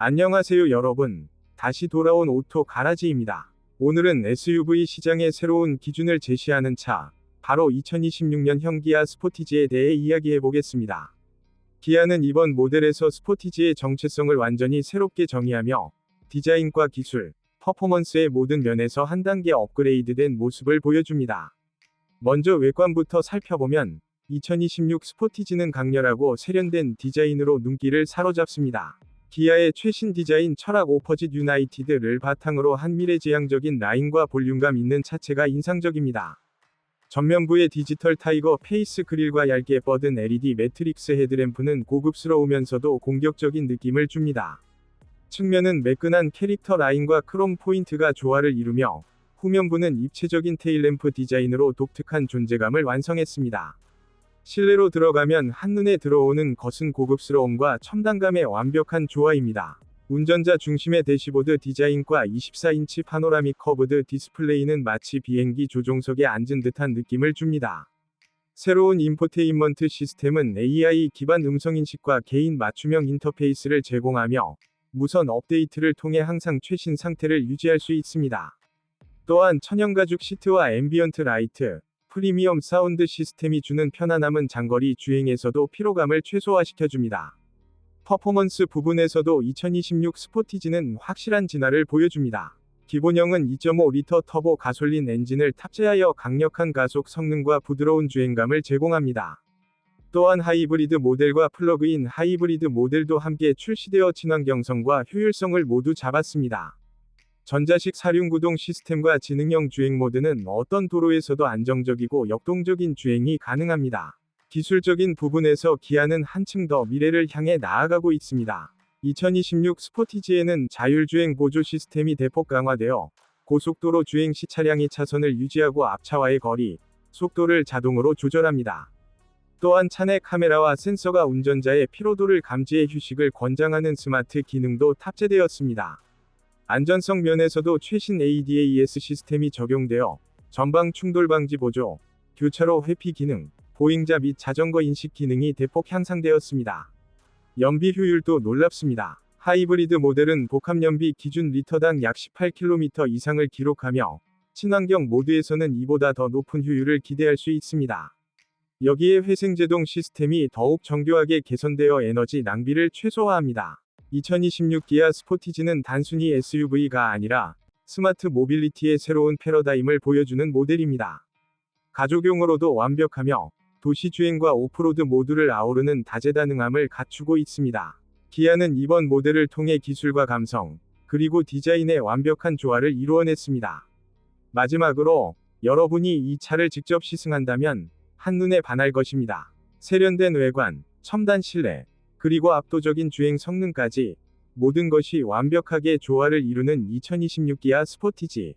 안녕하세요 여러분. 다시 돌아온 오토 가라지입니다. 오늘은 SUV 시장의 새로운 기준을 제시하는 차, 바로 2026년형 기아 스포티지에 대해 이야기해 보겠습니다. 기아는 이번 모델에서 스포티지의 정체성을 완전히 새롭게 정의하며 디자인과 기술, 퍼포먼스의 모든 면에서 한 단계 업그레이드된 모습을 보여줍니다. 먼저 외관부터 살펴보면 2026 스포티지는 강렬하고 세련된 디자인으로 눈길을 사로잡습니다. 기아의 최신 디자인 철학 오퍼짓 유나이티드를 바탕으로 한 미래지향적인 라인과 볼륨감 있는 차체가 인상적입니다. 전면부의 디지털 타이거 페이스 그릴과 얇게 뻗은 LED 매트릭스 헤드램프는 고급스러우면서도 공격적인 느낌을 줍니다. 측면은 매끈한 캐릭터 라인과 크롬 포인트가 조화를 이루며 후면부는 입체적인 테일램프 디자인으로 독특한 존재감을 완성했습니다. 실내로 들어가면 한눈에 들어오는 것은 고급스러움과 첨단감의 완벽한 조화입니다. 운전자 중심의 대시보드 디자인과 24인치 파노라믹 커브드 디스플레이는 마치 비행기 조종석에 앉은 듯한 느낌을 줍니다. 새로운 인포테인먼트 시스템은 AI 기반 음성인식과 개인 맞춤형 인터페이스를 제공하며 무선 업데이트를 통해 항상 최신 상태를 유지할 수 있습니다. 또한 천연가죽 시트와 앰비언트 라이트, 프리미엄 사운드 시스템이 주는 편안함은 장거리 주행에서도 피로감을 최소화시켜줍니다. 퍼포먼스 부분에서도 2026 스포티지는 확실한 진화를 보여줍니다. 기본형은 2.5리터 터보 가솔린 엔진을 탑재하여 강력한 가속 성능과 부드러운 주행감을 제공합니다. 또한 하이브리드 모델과 플러그인 하이브리드 모델도 함께 출시되어 친환경성과 효율성을 모두 잡았습니다. 전자식 사륜구동 시스템과 지능형 주행 모드는 어떤 도로에서도 안정적이고 역동적인 주행이 가능합니다. 기술적인 부분에서 기아는 한층 더 미래를 향해 나아가고 있습니다. 2026 스포티지에는 자율주행 보조 시스템이 대폭 강화되어 고속도로 주행 시 차량이 차선을 유지하고 앞차와의 거리, 속도를 자동으로 조절합니다. 또한 차내 카메라와 센서가 운전자의 피로도를 감지해 휴식을 권장하는 스마트 기능도 탑재되었습니다. 안전성 면에서도 최신 ADAS 시스템이 적용되어 전방 충돌 방지 보조, 교차로 회피 기능, 보행자 및 자전거 인식 기능이 대폭 향상되었습니다. 연비 효율도 놀랍습니다. 하이브리드 모델은 복합 연비 기준 리터당 약 18km 이상을 기록하며 친환경 모드에서는 이보다 더 높은 효율을 기대할 수 있습니다. 여기에 회생제동 시스템이 더욱 정교하게 개선되어 에너지 낭비를 최소화합니다. 2026 기아 스포티지는 단순히 SUV가 아니라 스마트 모빌리티의 새로운 패러다임을 보여주는 모델입니다. 가족용으로도 완벽하며 도시 주행과 오프로드 모두를 아우르는 다재다능함을 갖추고 있습니다. 기아는 이번 모델을 통해 기술과 감성, 그리고 디자인의 완벽한 조화를 이루어냈습니다. 마지막으로 여러분이 이 차를 직접 시승한다면 한눈에 반할 것입니다. 세련된 외관, 첨단 실내, 그리고 압도적인 주행 성능까지 모든 것이 완벽하게 조화를 이루는 2026 기아 스포티지.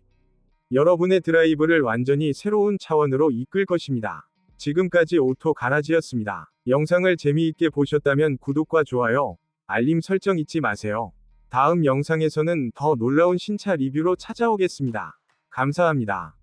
여러분의 드라이브를 완전히 새로운 차원으로 이끌 것입니다. 지금까지 오토 가라지였습니다. 영상을 재미있게 보셨다면 구독과 좋아요, 알림 설정 잊지 마세요. 다음 영상에서는 더 놀라운 신차 리뷰로 찾아오겠습니다. 감사합니다.